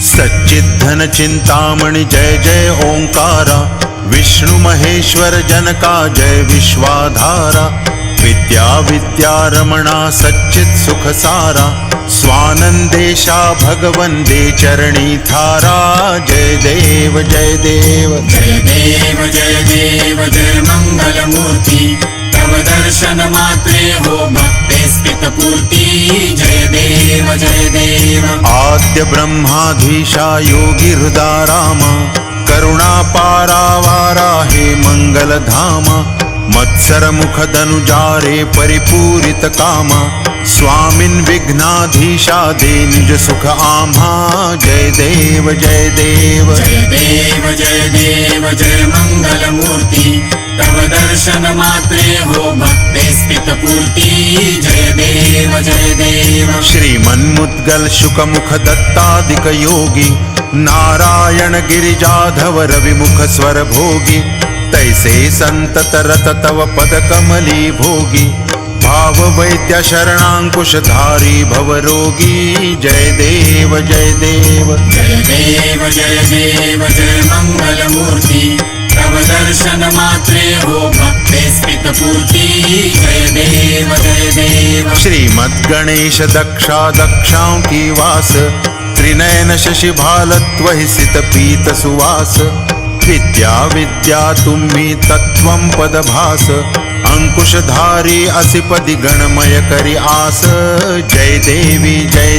सच्चिद्धन चिंतामणि जय जय ओंकारा। विष्णु महेश्वर जनका जय विश्वाधारा। विद्या विद्यारमणा सच्चित सुख सारा स्वानंदेशा भगवंदे चरणी थारा जय देव जय देव। जय देव जय देव जय मङ्गलमूर्ति तव दर्शन मात्रे हो भक्ते स्थितपूर्ति जय देव जय देव। आद्य ब्रह्माधीशा योगी हृदा रामा करुणा पारावारा हे मंगल धामा मत्सर मुख धनुजारे परिपूरित कामा स्वामिन विघ्नाधीशा दे निज सुख आम्हा। जय देव जय देव। जय देव जय देव जय मङ्गलमूर्ति तव दर्शन मात्रे हो भक्ते स्थितपूर्ति जय देव जय देव। श्रीमन्मुद्गल शुकमुख दत्तादिक योगी। नारायण गिरिजाधव रविमुख स्वर भोगी तैसे संतत रत तव पद कमली भोगी। भाव वैद्य शरणांकुश धारी भव रोगी। जय देव जय देव। जय देव जय देव जय मङ्गलमूर्ति तव दर्शन मात्रे हो भक्ते स्थितपूर्ति जय देव जय देव। श्रीमद्गणेश दक्षा दक्षां की वास। त्रिनयन शशि भालत्व सित पीत सुवास विद्या विद्या तुम्ही तत्वं पदभास. अंकुशधारी असिपदि गणमय करी आस. जय देवी जय